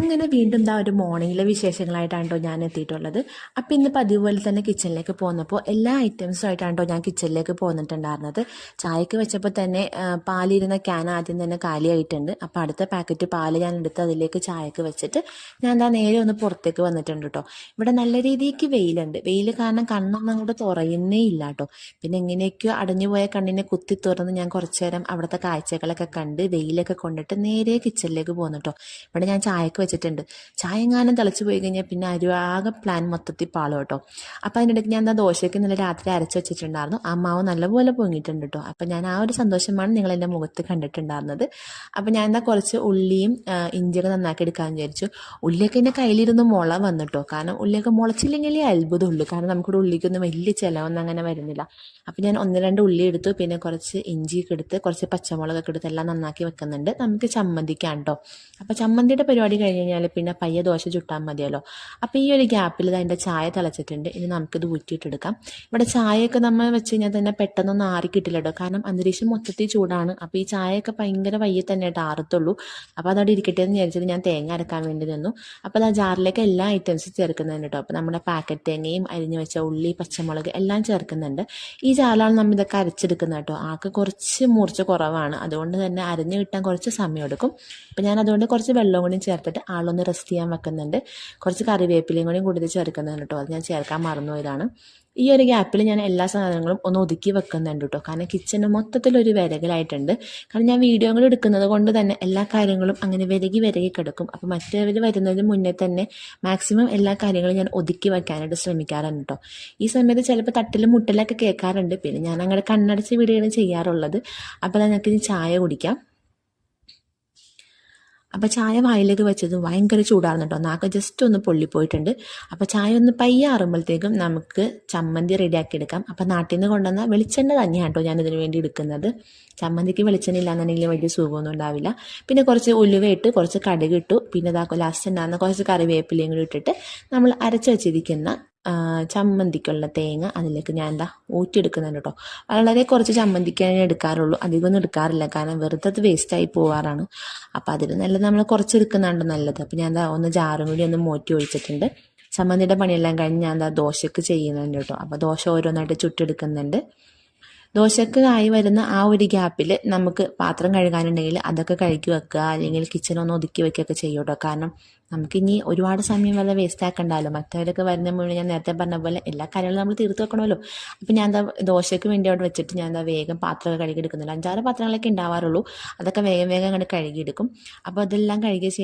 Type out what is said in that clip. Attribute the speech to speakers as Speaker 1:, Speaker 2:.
Speaker 1: അങ്ങനെ വീണ്ടും എന്താ ഒരു മോർണിംഗിലെ വിശേഷങ്ങളായിട്ടാണ് ഞാൻ എത്തിയിട്ടുള്ളത്. അപ്പം ഇന്ന് പതിവ് തന്നെ കിച്ചണിലേക്ക് പോന്നപ്പോൾ എല്ലാ ഐറ്റംസും ആയിട്ടാണ് ഞാൻ കിച്ചണിലേക്ക് പോന്നിട്ടുണ്ടായിരുന്നത്. ചായക്ക് വെച്ചപ്പോൾ തന്നെ പാലിരുന്ന ക്യാൻ ആദ്യം തന്നെ കാലിയായിട്ടുണ്ട്. അപ്പോൾ അടുത്ത പാക്കറ്റ് പാൽ ഞാൻ എടുത്ത് അതിലേക്ക് ചായക്ക് വെച്ചിട്ട് ഞാൻ എന്താ നേരെ ഒന്ന് പുറത്തേക്ക് വന്നിട്ടുണ്ട് കേട്ടോ ഇവിടെ നല്ല രീതിക്ക് വെയിലുണ്ട്. വെയിൽ കാരണം കണ്ണൊന്നും കൂടെ തുറയുന്നേ ഇല്ല കേട്ടോ പിന്നെ എങ്ങനെയൊക്കെയോ അടഞ്ഞു പോയ കണ്ണിനെ കുത്തി തുറന്ന് ഞാൻ കുറച്ചു നേരം അവിടുത്തെ കാഴ്ചകളൊക്കെ കണ്ട് വെയിലൊക്കെ കൊണ്ടിട്ട് നേരെ കിച്ചണിലേക്ക് പോന്നു കേട്ടോ ഇവിടെ ഞാൻ ചായക്ക് വെച്ചിട്ടുണ്ട്. ചായങ്ങാനം തിളച്ച് പോയി കഴിഞ്ഞാൽ പിന്നെ അരുവാകെ പ്ലാൻ മൊത്തത്തിൽ പാളും കേട്ടോ അപ്പം അതിനിടയ്ക്ക് ഞാൻ എന്താ ദോശയ്ക്ക് ഇന്നലെ രാത്രി അരച്ച് വെച്ചിട്ടുണ്ടായിരുന്നു. ആ മാവ് നല്ലപോലെ പൊങ്ങിയിട്ടുണ്ട് കേട്ടോ. അപ്പം ഞാൻ ആ ഒരു സന്തോഷമാണ് നിങ്ങൾ എന്റെ മുഖത്ത് കണ്ടിട്ടുണ്ടായിരുന്നത്. അപ്പം ഞാൻ എന്താ കുറച്ച് ഉള്ളിയും ഇഞ്ചിയൊക്കെ നന്നാക്കി എടുക്കാമെന്ന് വിചാരിച്ചു. ഉള്ളിയൊക്കെ എന്റെ കയ്യിലിരുന്ന് മുള വന്നിട്ടോ കാരണം ഉള്ളിയൊക്കെ മുളച്ചില്ലെങ്കിലേ അത്ഭുതമുള്ളൂ കാരണം നമുക്കിവിടെ ഉള്ളിക്കൊന്നും വലിയ ചിലവൊന്നും അങ്ങനെ വരുന്നില്ല. അപ്പം ഞാൻ ഒന്ന് രണ്ട് ഉള്ളി എടുത്തു. പിന്നെ കുറച്ച് ഇഞ്ചിയൊക്കെ എടുത്ത് കുറച്ച് പച്ചമുളകൊക്കെ എടുത്ത് എല്ലാം നന്നാക്കി വെക്കുന്നുണ്ട്. നമുക്ക് ചമ്മന്തിക്കാണ് കേട്ടോ. അപ്പം ചമ്മന്തിയുടെ പരിപാടി കഴിഞ്ഞ് കഴിഞ്ഞാൽ പിന്നെ പയ്യ ദോശ ചുട്ടാൽ മതിയല്ലോ. അപ്പം ഈ ഒരു ഗ്യാപ്പിൽ അതിന്റെ ചായ തിളച്ചിട്ടുണ്ട്. ഇനി നമുക്കിത് ഊറ്റിയിട്ടെടുക്കാം. ഇവിടെ ചായയൊക്കെ നമ്മൾ വെച്ച് കഴിഞ്ഞാൽ തന്നെ പെട്ടെന്നൊന്നും ആറി കിട്ടില്ല കേട്ടോ കാരണം അന്തരീക്ഷം മൊത്തത്തിൽ ചൂടാണ്. അപ്പോൾ ഈ ചായയൊക്കെ ഭയങ്കര വയ്യ തന്നെ ആയിട്ട് ആറത്തുള്ളൂ. അപ്പോൾ അതവിടെ ഇരിക്കട്ടെ എന്ന് വിചാരിച്ചിട്ട് ഞാൻ തേങ്ങ അരക്കാൻ വേണ്ടി നിന്നു. അപ്പോൾ ആ ജാറിലേക്ക് എല്ലാ ഐറ്റംസും ചേർക്കുന്നുണ്ട് കേട്ടോ. അപ്പോൾ നമ്മുടെ പാക്കറ്റ് തേങ്ങയും അരിഞ്ഞു വെച്ച ഉള്ളി പച്ചമുളക് എല്ലാം ചേർക്കുന്നുണ്ട്. ഈ ജാറിലാണ് നമ്മൾ ഇതൊക്കെ അരച്ചെടുക്കുന്നത് കേട്ടോ. ആൾക്ക് കുറച്ച് മൂർച്ച കുറവാണ്. അതുകൊണ്ട് തന്നെ അരഞ്ഞു കിട്ടാൻ കുറച്ച് സമയം എടുക്കും അപ്പോൾ ഞാൻ അതുകൊണ്ട് കുറച്ച് വെള്ളം കൂടി ചേർത്തിട്ട് ആളൊന്ന് റെസ്റ്റ് ചെയ്യാൻ വെക്കുന്നുണ്ട്. കുറച്ച് കറിവേപ്പിലയും കൂടി കൂടുതൽ ചേർക്കുന്നുണ്ട് കേട്ടോ. അത് ഞാൻ ചേർക്കാൻ മറന്നുപോയതാണ്. ഈ ഒരു ഗ്യാപ്പിൽ ഞാൻ എല്ലാ സാധനങ്ങളും ഒന്ന് ഒതുക്കി വെക്കുന്നുണ്ട് കേട്ടോ. കാരണം കിച്ചണ് മൊത്തത്തിലൊരു വിരകലായിട്ടുണ്ട് കാരണം ഞാൻ വീഡിയോകൾ എടുക്കുന്നത് കൊണ്ട് തന്നെ എല്ലാ കാര്യങ്ങളും അങ്ങനെ വിരകി വിരകി കിടക്കും. അപ്പോൾ മറ്റവർ വരുന്നതിന് മുന്നേ തന്നെ മാക്സിമം എല്ലാ കാര്യങ്ങളും ഞാൻ ഒതുക്കി വെക്കാനായിട്ട് ശ്രമിക്കാറുണ്ട് കേട്ടോ. ഈ സമയത്ത് ചിലപ്പോൾ തട്ടിലും മുട്ടലൊക്കെ കേൾക്കാറുണ്ട്. പിന്നെ ഞാൻ അങ്ങനെ കണ്ണടച്ച് വീടുകളും ചെയ്യാറുള്ളത്. അപ്പോൾ ഞങ്ങൾക്ക് ഇനി ചായ കുടിക്കാം. അപ്പോൾ ചായ വായിലേക്ക് വെച്ചത് ഭയങ്കര കേട്ടോ നാക്ക് ജസ്റ്റ് ഒന്ന് പൊള്ളിപ്പോയിട്ടുണ്ട് അപ്പോൾ ചായ ഒന്ന് പയ്യാറുമ്പോഴത്തേക്കും നമുക്ക് ചമ്മന്തി റെഡിയാക്കി എടുക്കാം. അപ്പോൾ നാട്ടിൽ നിന്ന് കൊണ്ടുവന്ന വെളിച്ചെണ്ണ തന്നെയാണ് കേട്ടോ ഇതിന് വേണ്ടി എടുക്കുന്നത്. ചമ്മന്തിക്ക് വെളിച്ചെണ്ണ ഇല്ലാന്നുണ്ടെങ്കിൽ വലിയ സുഖമൊന്നും ഉണ്ടാവില്ല. പിന്നെ കുറച്ച് ഉലുവ ഇട്ട് കുറച്ച് കടുക് ഇട്ടു. പിന്നെ ഇതാ ലാസ്റ്റ് ഉണ്ടാകുന്ന കുറച്ച് കറിവേപ്പിലയും കൂടി ഇട്ടിട്ട് നമ്മൾ അരച്ച് വെച്ചിരിക്കുന്ന ചമ്മന്തിക്കുള്ള തേങ്ങ അതിലേക്ക് ഞാൻ എന്താ ഊറ്റിയെടുക്കുന്നുണ്ട് കേട്ടോ വളരെ കുറച്ച് ചമ്മന്തിക്കാണ് ഞാൻ എടുക്കാറുള്ളൂ. അധികമൊന്നും എടുക്കാറില്ല. കാരണം വെറുതെ അത് വേസ്റ്റായി പോവാറാണ്. അപ്പോൾ അതിന് നല്ലത് നമ്മൾ കുറച്ച് എടുക്കുന്നുണ്ട് നല്ലത്. അപ്പോൾ ഞാൻ എന്താ ഒന്ന് ജാറും കൂടി ഒന്ന് മോറ്റി ഒഴിച്ചിട്ടുണ്ട്. ചമ്മന്തിയുടെ പണിയെല്ലാം കഴിഞ്ഞ് ഞാൻ എന്താ ദോശക്ക് ചെയ്യുന്നുണ്ട് കേട്ടോ അപ്പോൾ ദോശ ഓരോന്നായിട്ട് ചുട്ടെടുക്കുന്നുണ്ട്. ദോശക്ക് ആയി വരുന്ന ആ ഒരു ഗ്യാപ്പിൽ നമുക്ക് പാത്രം കഴുകാനുണ്ടെങ്കിൽ അതൊക്കെ കഴുകി വെക്കുക അല്ലെങ്കിൽ കിച്ചൺ ഒന്ന് ഒതുക്കി വെക്കുകയൊക്കെ ചെയ്യൂട്ടോ കാരണം നമുക്കിനി ഒരുപാട് സമയം വല്ല വേസ്റ്റ് ആക്കണ്ടല്ലോ മറ്റവരൊക്കെ വരുന്ന മുഴുവൻ ഞാൻ നേരത്തെ പറഞ്ഞ പോലെ എല്ലാ കാര്യങ്ങളും നമ്മൾ തീർത്ത് വെക്കണമല്ലോ. അപ്പം ഞാൻ എന്താ ദോശയ്ക്ക് വേണ്ടി അവിടെ വെച്ചിട്ട് ഞാൻ എന്താ വേഗം പാത്രമൊക്കെ കഴുകി എടുക്കുന്നില്ല അഞ്ചാറ് പാത്രങ്ങളൊക്കെ ഉണ്ടാവാറുള്ളൂ. അതൊക്കെ വേഗം വേഗം അങ്ങോട്ട് കഴുകിയെടുക്കും. അപ്പോൾ അതെല്ലാം കഴുകിയ